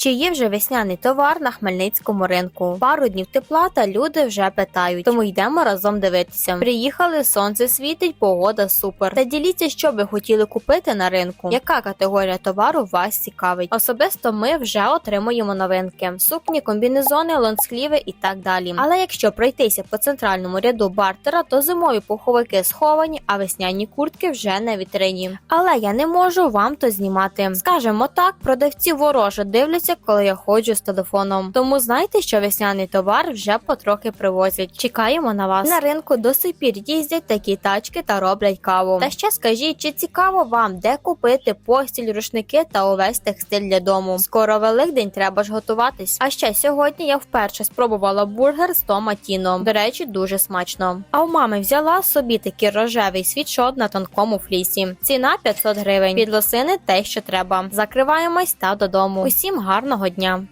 Чи є вже весняний товар на Хмельницькому ринку? Пару днів тепла та люди вже питають, тому йдемо разом дивитися. Приїхали, сонце світить, погода супер. Та діліться, що ви хотіли купити на ринку. Яка категорія товару вас цікавить? Особисто ми вже отримуємо новинки: сукні, комбінезони, лонскліви і так далі. Але якщо пройтися по центральному ряду бартера, то зимові пуховики сховані, а весняні куртки вже на вітрині. Але я не можу вам то знімати. Скажемо так, продавці вороже дивляться, коли я ходжу з телефоном. Тому знайте, що весняний товар вже потрохи привозять. Чекаємо на вас. На ринку до сих пір їздять такі тачки та роблять каву. Та ще скажіть, чи цікаво вам, де купити постіль, рушники та увесь текстиль для дому. Скоро Великдень, треба ж готуватись. А ще сьогодні я вперше спробувала бургер з томатіно. До речі, дуже смачно. А у мами взяла собі такий рожевий світшот на тонкому флісі. Ціна 500 гривень. Під лосини те, що треба. Закриваємось та додому. Усім гарного дня!